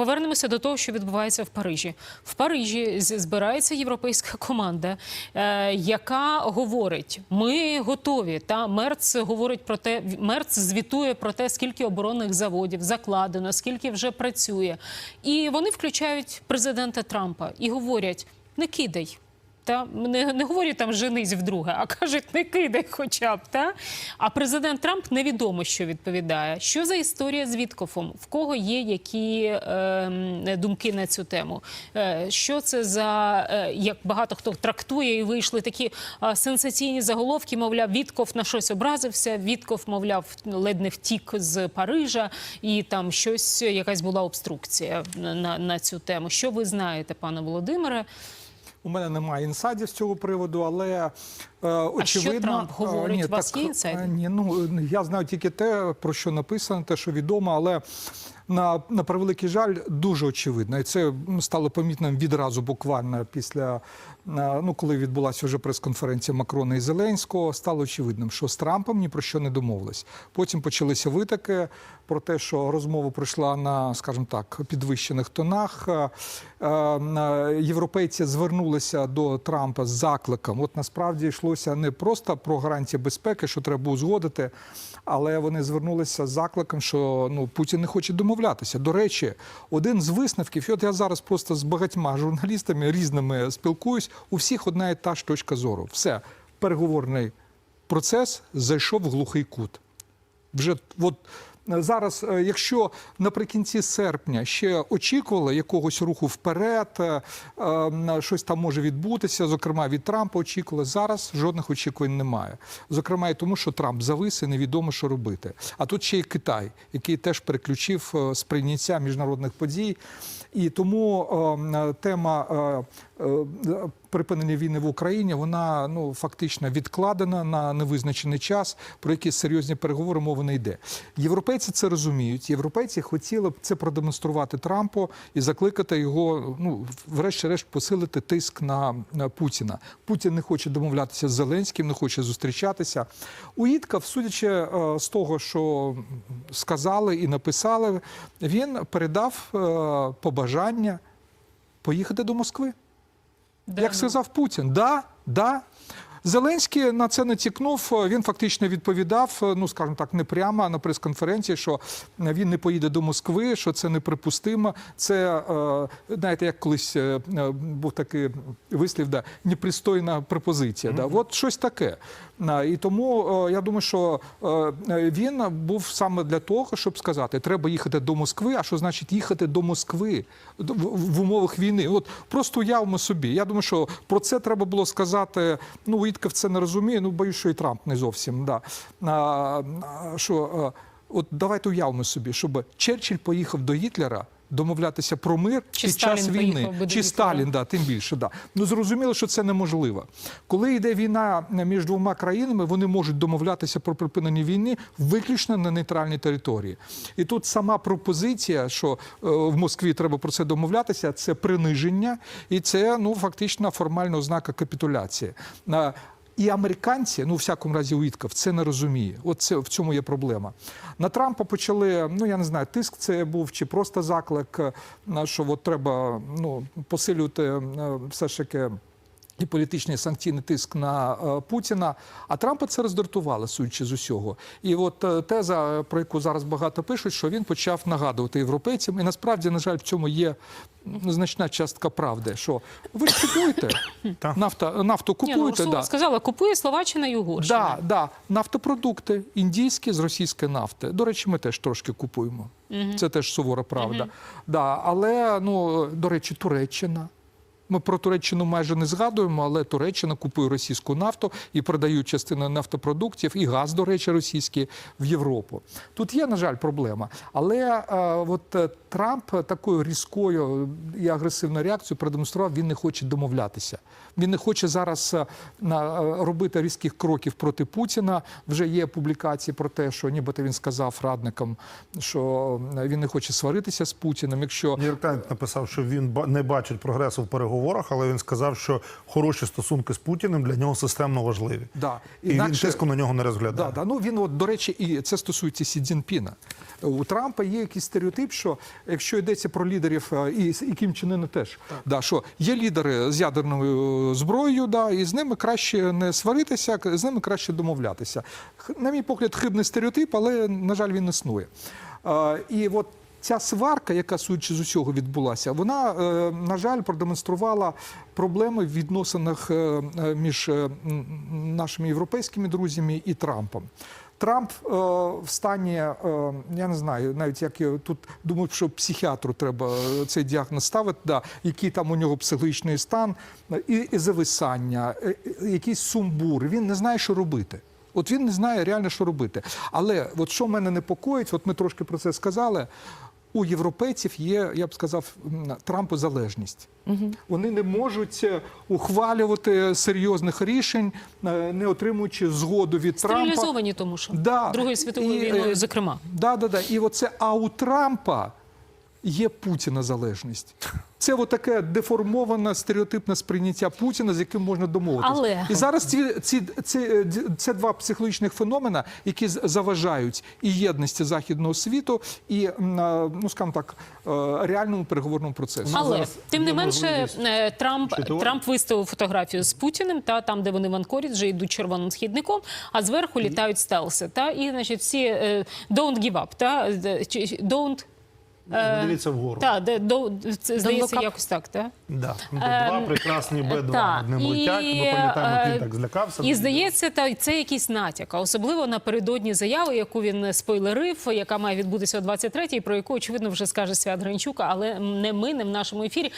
повернемося до того, що відбувається в Парижі. В Парижі збирається європейська команда, е, яка говорить: ми готові. Та Мерц говорить про те, Мерц звітує про те, скільки оборонних заводів закладено, скільки вже працює. І вони включають президента Трампа і говорять: не кидай. Та не, не говорять там женись вдруге, а кажуть, не кидай хоча б. Та? А президент Трамп невідомо, що відповідає. Що за історія з Віткофом? В кого є які е, думки на цю тему? Е, що це за е, як багато хто трактує, і вийшли такі е, сенсаційні заголовки? Мовляв, Вітков на щось образився. Вітков, мовляв, ледь не втік з Парижа, і там щось, якась була обструкція на, на, цю тему. Що ви знаєте, пане Володимире? У мене немає інсайдів з цього приводу, але очевидно, Трамп говорить? е, У вас є інсайди? е, Ні, ну я знаю тільки те, про що написано, те, що відомо, але на, на превеликий жаль, дуже очевидно, і це стало помітним відразу, буквально після ну, коли відбулася вже прес-конференція Макрона і Зеленського, стало очевидним, що з Трампом ні про що не домовились. Потім почалися витоки про те, що розмова пройшла на, скажімо так, підвищених тонах. Європейці звернулися до Трампа з закликом. От насправді йшлося не просто про гарантії безпеки, що треба узгодити, але вони звернулися з закликом, що ну Путін не хоче домовлятися. До речі, один з висновків, і от я зараз просто з багатьма журналістами різними спілкуюсь, у всіх одна і та ж точка зору. Все, переговорний процес зайшов в глухий кут. Вже от зараз, е, якщо наприкінці серпня ще очікували якогось руху вперед, е, е, щось там може відбутися. Зокрема, від Трампа очікували. Зараз жодних очікувань немає. Зокрема, і тому, що Трамп завис і невідомо, що робити. А тут ще й Китай, який теж переключив е, сприйняття міжнародних подій. І тому е, тема е, е, припинення війни в Україні вона ну фактично відкладена на невизначений час. Про якісь серйозні переговори мови не йде. Європейці це розуміють. Європейці хотіли б це продемонструвати Трампу і закликати його, ну врешті-решт, посилити тиск на, на Путіна. Путін не хоче домовлятися з Зеленським, не хоче зустрічатися. Уїткав, судячи е, з того, що сказали і написали, він передав е, побажання поїхати до Москви. Да, Як ну. сказав Путін, да, да. Зеленський на це не тікнув. Він фактично відповідав, ну скажімо так, не прямо на прес-конференції, що він не поїде до Москви, що це неприпустимо. Це е, знаєте, як колись е, е, був такий вислів, да, непристойна пропозиція. Да. От щось таке. На, І тому е, я думаю, що е, він був саме для того, щоб сказати, треба їхати до Москви. А що значить їхати до Москви в, умовах війни? От просто уявимо собі. Я думаю, що про це треба було сказати. Ну, Уітков це не розуміє. Ну, боюсь, що і Трамп не зовсім. Да. Що, е, от давайте уявимо собі, щоб Черчилль поїхав до Гітлера. Домовлятися про мир Чи під час війни, чи? Сталін, да, тим більше. Да. Ну зрозуміло, що це неможливо. Коли йде війна між двома країнами, вони можуть домовлятися про припинення війни виключно на нейтральній території. І тут сама пропозиція, що е, в Москві треба про це домовлятися, це приниження, і це ну фактично формальна ознака капітуляції. І американці, ну в всякому разі, Уітков, це не розуміє. От це в цьому є проблема. На Трампа почали, ну я не знаю, тиск це був чи просто заклик, е, що от треба ну посилювати е, все ж таки. І політичний санкційний тиск на е, Путіна, а Трампа це роздратувало, судячи з усього. І от е, теза, про яку зараз багато пишуть, що він почав нагадувати європейцям, і насправді, на жаль, в цьому є значна частка правди. Що ви ж купуєте нафта, нафту Ні, ну, купуєте? Да. сказала, купує Словаччина і Угорщина. Да, да, нафтопродукти індійські з російської нафти. До речі, ми теж трошки купуємо. Це теж сувора правда. Да, але ну до речі, Туреччина. Ми про Туреччину майже не згадуємо, але Туреччина купує російську нафту і продає частину нафтопродуктів і газ, до речі, російський в Європу. Тут є, на жаль, проблема. Але е, от е, Трамп такою різкою і агресивною реакцією продемонстрував, він не хоче домовлятися. Він не хоче зараз е, на- робити різких кроків проти Путіна. Вже є публікації про те, що нібито він сказав радникам, що він не хоче сваритися з Путіним. Якщо Таймс написав, що він не бачить прогресу в переговорах переговорах, але він сказав, що хороші стосунки з Путіним для нього системно важливі. Да. І Інакше- він тиску на нього не розглядає. Да, да. Ну він, от, до речі, і це стосується Сі Цзіньпіна. У Трампа є якийсь стереотип, що якщо йдеться про лідерів, е, і, і Кім Чен Ына теж, да, що є лідери з ядерною зброєю, да, і з ними краще не сваритися, з ними краще домовлятися. На мій погляд, хибний стереотип, але, на жаль, він існує. Е, і от ця сварка, яка судячи з усього відбулася, вона, е, на жаль, продемонструвала проблеми в відносинах е, е, між нашими європейськими друзями і Трампом. Трамп е, в стані, е, я не знаю, навіть як я тут думаю, що психіатру треба цей діагноз ставити, да, який там у нього психологічний стан, і, і зависання, е, якийсь сумбур. Він не знає, що робити. От він не знає реально, що робити. Але от що мене непокоїть, от ми трошки про це сказали. У європейців є, я б сказав, трампозалежність. Трампу залежність. Вони не можуть е, ухвалювати серйозних рішень, е, не отримуючи згоду від Трампа. Стерилізовані, тому що Да. Другої світової війни, е, зокрема. Да, да, да. І оце, а у Трампа є Путіна залежність. Це таке деформоване стереотипне сприйняття Путіна, з яким можна домовитися. Але- І зараз ці, ці, ці, це два психологічних феномена, які з- заважають і єдності західного світу, і м, ну скажімо так, е, реальному переговорному процесу. Але зараз тим не менше, е, Трамп? Трамп виставив фотографію з Путіним, та там, де вони в Анкоріджі йдуть червоним східником, а зверху літають стелси. Та і значить всі е, don't give up, та чи- don't Е, Дивіться вгору. та де до це здається look якось так, та Да. Ем, Два прекрасні Б2 та, над і, летять. Ми пам'ятаємо, е, так злякався. І здається, та це якийсь натяк, а особливо напередодні заяви, яку він спойлерив, яка має відбутися о 23-й, про яку очевидно вже скаже Свят Гранчука, але не ми, не в нашому ефірі.